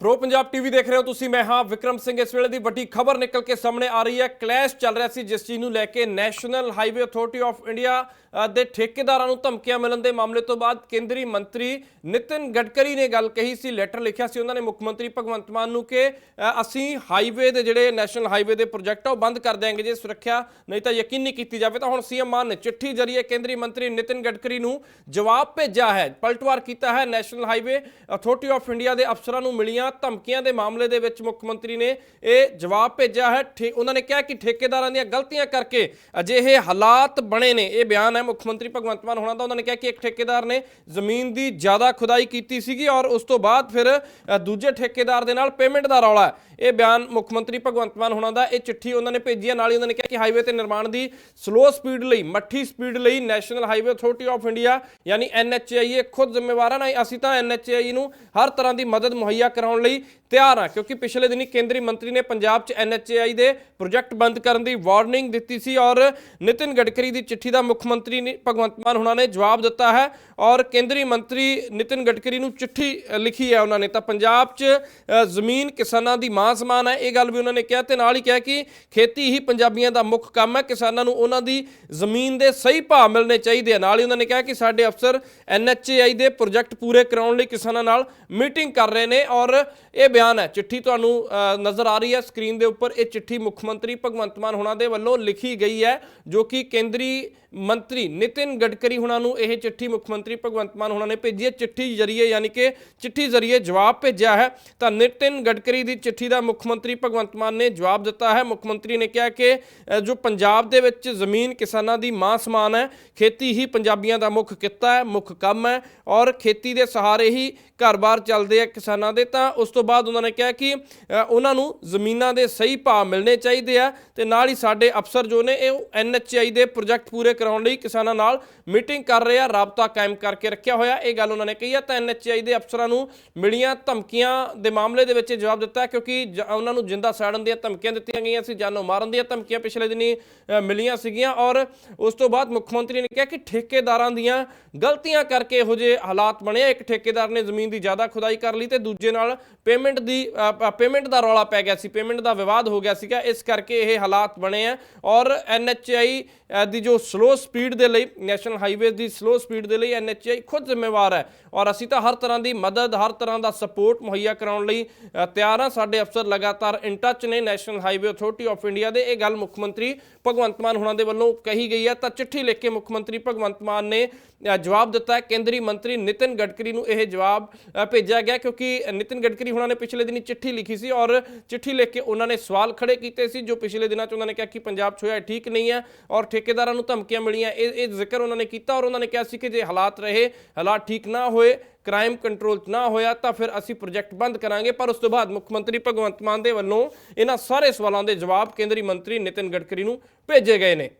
Pro Punjab TV ਦੇਖ ਰਹੇ ਹੋ ਤੁਸੀਂ, ਮੈਂ ਹਾਂ ਵਿਕਰਮ ਸਿੰਘ। ਇਸ ਵੇਲੇ ਦੀ ਵੱਡੀ ਖਬਰ ਨਿਕਲ ਕੇ ਸਾਹਮਣੇ ਆ ਰਹੀ ਹੈ। ਕਲੈਸ਼ ਚੱਲ ਰਿਹਾ ਸੀ ਜਿਸ ਚੀਜ਼ ਨੂੰ ਲੈ ਕੇ national highway authority of India ਦੇ ਠੇਕੇਦਾਰਾਂ ਨੂੰ ਧਮਕੀਆਂ ਮਿਲਣ ਦੇ ਮਾਮਲੇ ਤੋਂ ਬਾਅਦ ਕੇਂਦਰੀ ਮੰਤਰੀ ਨਿਤਿਨ ਗਡਕਰੀ ਨੇ ਗੱਲ ਕਹੀ ਸੀ, ਲੈਟਰ ਲਿਖਿਆ ਸੀ ਉਹਨਾਂ ਨੇ ਮੁੱਖ ਮੰਤਰੀ ਭਗਵੰਤ ਮਾਨ ਨੂੰ ਕਿ ਅਸੀਂ ਹਾਈਵੇ ਦੇ ਜਿਹੜੇ ਨੈਸ਼ਨਲ ਹਾਈਵੇ ਦੇ ਪ੍ਰੋਜੈਕਟ ਆ ਉਹ ਬੰਦ ਕਰ ਦਿਆਂਗੇ ਜੇ ਸੁਰੱਖਿਆ ਨਹੀਂ ਤਾਂ ਯਕੀਨੀ ਕੀਤੀ ਜਾਵੇ। ਤਾਂ ਹੁਣ ਸੀਐਮ ਮਾਨ ਨੇ ਚਿੱਠੀ ਜਰੀਏ ਕੇਂਦਰੀ ਮੰਤਰੀ ਨਿਤਿਨ ਗਡਕਰੀ ਨੂੰ ਜਵਾਬ ਭੇਜਿਆ ਹੈ, ਪਲਟਵਾਰ ਕੀਤਾ ਹੈ national highway authority of India ਦੇ ਅਫਸਰਾਂ ਨੂੰ ਮਿਲੀਆਂ ਧਮਕੀਆਂ ਦੇ ਮਾਮਲੇ ਦੇ ਵਿੱਚ ਮੁੱਖ ਮੰਤਰੀ ਨੇ ਇਹ ਜਵਾਬ ਭੇਜਿਆ ਹੈ। ਉਹਨਾਂ ਨੇ ਕਿਹਾ ਕਿ ਠੇਕੇਦਾਰਾਂ ਦੀਆਂ ਗਲਤੀਆਂ ਕਰਕੇ ਅਜਿਹੇ ਹਾਲਾਤ ਬਣੇ ਨੇ। ਇਹ ਬਿਆਨ ਹੈ ਮੁੱਖ ਮੰਤਰੀ ਭਗਵੰਤ ਮਾਨ ਹੋਣਾ ਦਾ। ਉਹਨਾਂ ਨੇ ਕਿਹਾ ਕਿ ਇੱਕ ਠੇਕੇਦਾਰ ਨੇ ਜ਼ਮੀਨ ਦੀ ਜ਼ਿਆਦਾ ਖੁਦਾਈ ਕੀਤੀ ਸੀਗੀ ਔਰ ਉਸ ਤੋਂ ਬਾਅਦ ਫਿਰ ਦੂਜੇ ਠੇਕੇਦਾਰ ਦੇ ਨਾਲ ਪੇਮੈਂਟ ਦਾ ਰੌਲਾ ਇਹ ਬਿਆਨ ਮੁੱਖ ਮੰਤਰੀ ਭਗਵੰਤ ਮਾਨ ਹੋਣਾ ਦਾ। ਇਹ ਚਿੱਠੀ ਉਹਨਾਂ ਨੇ ਭੇਜੀ ਹੈ। ਨਾਲ ਹੀ ਉਹਨਾਂ ਨੇ ਕਿਹਾ ਕਿ ਹਾਈਵੇ ਤੇ ਨਿਰਮਾਣ ਦੀ ਸਲੋ ਸਪੀਡ ਲਈ, ਮੱਠੀ ਸਪੀਡ ਲਈ national highway authority of India ਯਾਨੀ ਐਨਐਚਏਆਈ ਇਹ ਖੁਦ ਜ਼ਿੰਮੇਵਾਰ ਹੈ। ਨਾ ਅਸੀਂ ਤਾਂ ਐਨਐਚਏਆਈ ਨੂੰ ਹਰ ਤਰ੍ਹਾਂ ਦੀ ਮਦਦ ਮੁਹੱਈਆ ਕਰਾਉਣ ਲਈ ਤਿਆਰ ਹਾਂ ਕਿਉਂਕਿ ਪਿਛਲੇ ਦਿਨੀ ਕੇਂਦਰੀ ਮੰਤਰੀ ਨੇ ਪੰਜਾਬ 'ਚ ਐਨਐਚਏਆਈ ਦੇ ਪ੍ਰੋਜੈਕਟ ਬੰਦ ਕਰਨ ਦੀ ਵਾਰਨਿੰਗ ਦਿੱਤੀ ਸੀ ਔਰ ਨਿਤਿਨ ਗਡਕਰੀ ਦੀ ਚਿੱਠੀ ਦਾ ਮੁੱਖ ਮੰਤਰੀ ਨੇ, ਭਗਵੰਤ ਮਾਨ ਹੁਣਾਂ ਨੇ ਜਵਾਬ ਦਿੱਤਾ ਹੈ ਔਰ ਕੇਂਦਰੀ ਮੰਤਰੀ ਨਿਤਿਨ ਗਡਕਰੀ ਨੂੰ ਚਿੱਠੀ ਲਿਖੀ ਹੈ ਉਹਨਾਂ ਨੇ। ਤਾਂ ਪੰਜਾਬ 'ਚ ਜ਼ਮੀਨ ਕਿਸਾਨਾਂ ਦੀ ਮਾਂ ਸਮਾਨ ਹੈ, ਇਹ ਗੱਲ ਵੀ ਉਹਨਾਂ ਨੇ ਕਿਹਾ ਤੇ ਨਾਲ ਹੀ ਕਿਹਾ ਕਿ ਖੇਤੀ ਹੀ ਪੰਜਾਬੀਆਂ ਦਾ ਮੁੱਖ ਕੰਮ ਹੈ, ਕਿਸਾਨਾਂ ਨੂੰ ਉਹਨਾਂ ਦੀ ਜ਼ਮੀਨ ਦੇ ਸਹੀ ਭਾਅ ਮਿਲਣੇ ਚਾਹੀਦੇ ਆ। ਨਾਲ ਹੀ ਉਹਨਾਂ ਨੇ ਕਿਹਾ ਕਿ ਸਾਡੇ ਅਫਸਰ ਐਨਐਚਏਆਈ ਦੇ ਪ੍ਰੋਜੈਕਟ ਪੂਰੇ ਕਰਾਉਣ ਲਈ ਕਿਸਾਨਾਂ ਨਾਲ ਮੀਟਿੰਗ ਕਰ ਰਹੇ ਨੇ ਔਰ ਇਹ ਬਿਆਨ ਹੈ। ਚਿੱਠੀ ਤੁਹਾਨੂੰ ਨਜ਼ਰ ਆ ਰਹੀ ਹੈ ਸਕਰੀਨ ਦੇ ਉੱਪਰ। ਇਹ ਚਿੱਠੀ ਮੁੱਖ ਮੰਤਰੀ ਭਗਵੰਤ ਮਾਨ ਹੁਣਾਂ ਦੇ ਵੱਲੋਂ ਲਿਖੀ ਗਈ ਹੈ, ਜੋ ਕਿ ਕੇਂਦਰੀ ਮੰਤਰੀ ਨਿਤਿਨ ਗਡਕਰੀ ਹੁਣਾਂ ਨੂੰ ਇਹ ਚਿੱਠੀ ਮੁੱਖ ਮੰਤਰੀ ਭਗਵੰਤ ਮਾਨ ਹੁਣਾਂ ਨੇ ਭੇਜੀ ਹੈ। ਚਿੱਠੀ ਜਰੀਏ, ਯਾਨੀ ਕਿ ਚਿੱਠੀ ਜ਼ਰੀਏ ਜਵਾਬ ਭੇਜਿਆ ਹੈ। ਤਾਂ ਨਿਤਿਨ ਗਡਕਰੀ ਦੀ ਚਿੱਠੀ ਦਾ ਮੁੱਖ ਮੰਤਰੀ ਭਗਵੰਤ ਮਾਨ ਨੇ ਜਵਾਬ ਦਿੱਤਾ ਹੈ। ਮੁੱਖ ਮੰਤਰੀ ਨੇ ਕਿਹਾ ਕਿ ਜੋ ਪੰਜਾਬ ਦੇ ਵਿੱਚ ਜ਼ਮੀਨ ਕਿਸਾਨਾਂ ਦੀ ਮਾਂ ਸਮਾਨ ਹੈ, ਖੇਤੀ ਹੀ ਪੰਜਾਬੀਆਂ ਦਾ ਮੁੱਖ ਕਿੱਤਾ ਹੈ, ਮੁੱਖ ਕੰਮ ਹੈ ਔਰ ਖੇਤੀ ਦੇ ਸਹਾਰੇ ਹੀ ਘਰ-ਬਾਰ ਚੱਲਦੇ ਆ ਕਿਸਾਨਾਂ ਦੇ, ਤਾਂ ਉਸ ਤੋਂ ਬਾਅਦ ਉਹਨਾਂ ਨੇ ਕਿਹਾ ਕਿ ਉਹਨਾਂ ਨੂੰ ਜ਼ਮੀਨਾਂ ਦੇ ਸਹੀ ਭਾਅ ਮਿਲਣੇ ਚਾਹੀਦੇ ਆ ਤੇ ਨਾਲ ਹੀ ਸਾਡੇ ਅਫਸਰ ਜੋ ਨੇ ਇਹ ਐਨਐਚਆਈ ਦੇ ਪ੍ਰੋਜੈਕਟ ਪੂਰੇ ਕਰਾਉਣ ਲਈ ਕਿਸਾਨਾਂ ਨਾਲ ਮੀਟਿੰਗ ਕਰ ਰਹੇ ਆ, ਰਾਬਤਾ ਕਾਇਮ ਕਰਕੇ ਰੱਖਿਆ ਹੋਇਆ। ਇਹ ਗੱਲ ਉਹਨਾਂ ਨੇ ਕਹੀ ਆ, ਤਾਂ ਐਨਐਚਆਈ ਦੇ ਅਫਸਰਾਂ ਨੂੰ ਮਿਲੀਆਂ ਧਮਕੀਆਂ ਦੇ ਮਾਮਲੇ ਦੇ ਵਿੱਚ ਇਹ ਜਵਾਬ ਦਿੱਤਾ ਕਿਉਂਕਿ ਜ- ਉਹਨਾਂ ਨੂੰ ਜਿੰਦਾ ਸਾੜਨ ਦੀਆਂ ਧਮਕੀਆਂ ਦਿੱਤੀਆਂ ਗਈਆਂ ਸੀ, ਜਾਨੋਂ ਮਾਰਨ ਦੀਆਂ ਧਮਕੀਆਂ ਪਿਛਲੇ ਦਿਨੀ ਮਿਲੀਆਂ ਸੀਗੀਆਂ ਔਰ ਉਸ ਤੋਂ ਬਾਅਦ ਮੁੱਖ ਮੰਤਰੀ ਨੇ ਕਿਹਾ ਕਿ ਠੇਕੇਦਾਰਾਂ ਦੀਆਂ ਗਲਤੀਆਂ ਕਰਕੇ ਇਹੋ ਜਿਹੇ ਹਾਲਾਤ ਬਣੇ ਇੱਕ ਠੇਕੇਦਾਰ ਨੇ ਜ਼ਮੀਨ ਦੀ ਜ਼ਿਆਦਾ ਖੁਦਾਈ ਕਰ ਲਈ ਤੇ ਦੂਜੇ ਨਾਲ ਪੇਮੈਂਟ ਦੀ ਪੇਮੈਂਟ ਦਾ ਰੌਲਾ ਪੈ ਗਿਆ ਸੀ ਪੇਮੈਂਟ ਦਾ ਵਿਵਾਦ ਹੋ ਗਿਆ ਸੀਗਾ, ਇਸ ਕਰਕੇ ਇਹ ਹਾਲਾਤ ਬਣੇ ਆ। ਔਰ ਐਨਐਚਆਈ ਦੀ ਜੋ ਸਲੋ ਸਪੀਡ ਦੇ ਲਈ ਨੈਸ਼ਨਲ ਹਾਈਵੇ ਦੀ ਸਲੋ ਸਪੀਡ ਦੇ ਲਈ ਐਨਐਚਆਈ ਖੁਦ ਜ਼ਿੰਮੇਵਾਰ ਹੈ। ਔਰ ਅਸੀਂ ਤਾਂ ਹਰ ਤਰ੍ਹਾਂ ਦੀ ਮਦਦ, ਹਰ ਤਰ੍ਹਾਂ ਦਾ ਸਪੋਰਟ ਮੁਹੱਈਆ ਕਰਾਉਣ ਲਈ ਤਿਆਰ ਹਾਂ। ਸਾਡੇ ਅਫਸਰ ਲਗਾਤਾਰ ਇਨ ਟੱਚ ਨੇ national highway authority of India ਦੇ। ਇਹ ਗੱਲ ਮੁੱਖ ਮੰਤਰੀ ਭਗਵੰਤ ਮਾਨ ਹੁਣਾਂ ਦੇ ਵੱਲੋਂ ਕਹੀ ਗਈ ਹੈ। ਤਾਂ ਚਿੱਠੀ ਲਿਖ ਕੇ ਮੁੱਖ ਮੰਤਰੀ ਭਗਵੰਤ ਮਾਨ ਨੇ ਜਵਾਬ ਦਿੱਤਾ ਹੈ। ਕੇਂਦਰੀ ਮੰਤਰੀ ਨਿਤਿਨ ਗਡਕਰੀ ਨੂੰ ਇਹ ਜਵਾਬ ਭੇਜਿਆ ਗਿਆ, ਕਿਉਂਕਿ ਨਿਤਿਨ ਗਡਕਰੀ ਹੁਣਾਂ ਨੇ ਪਿਛਲੇ ਦਿਨੀ ਚਿੱਠੀ ਲਿਖੀ ਸੀ ਔਰ ਚਿੱਠੀ ਲਿਖ ਕੇ ਉਹਨਾਂ ਨੇ ਸਵਾਲ ਖੜੇ ਕੀਤੇ ਸੀ, ਜੋ ਪਿਛਲੇ ਦਿਨਾਂ 'ਚ ਉਹਨਾਂ ਨੇ ਕਿਹਾ ਕਿ ਪੰਜਾਬ 'ਚ ਹੋਇਆ ਇਹ ਠੀਕ ਨਹੀਂ ਹੈ ਔਰ ਠੇਕੇਦਾਰਾਂ ਨੂੰ ਧਮਕੀਆਂ ਮਿਲੀਆਂ। ਇਹ ਇਹ ਜ਼ਿਕਰ ਉਹਨਾਂ ਨੇ ਕੀਤਾ ਔਰ ਉਹਨਾਂ ਨੇ ਕਿਹਾ ਸੀ ਕਿ ਜੇ ਹਾਲਾਤ ਰਹੇ, ਹਾਲਾਤ ਠੀਕ ਨਾ ਹੋਏ ਕ੍ਰਾਈਮ ਕੰਟਰੋਲ 'ਚ ਨਾ ਹੋਇਆ ਤਾਂ ਫਿਰ ਅਸੀਂ ਪ੍ਰੋਜੈਕਟ ਬੰਦ ਕਰਾਂਗੇ। ਪਰ ਉਸ ਤੋਂ ਬਾਅਦ ਮੁੱਖ ਮੰਤਰੀ ਭਗਵੰਤ ਮਾਨ ਦੇ ਵੱਲੋਂ ਇਹਨਾਂ ਸਾਰੇ ਸਵਾਲਾਂ ਦੇ ਜਵਾਬ ਕੇਂਦਰੀ ਮੰਤਰੀ ਨਿਤਿਨ ਗਡਕਰੀ ਨੂੰ ਭੇਜੇ ਗਏ ਨੇ।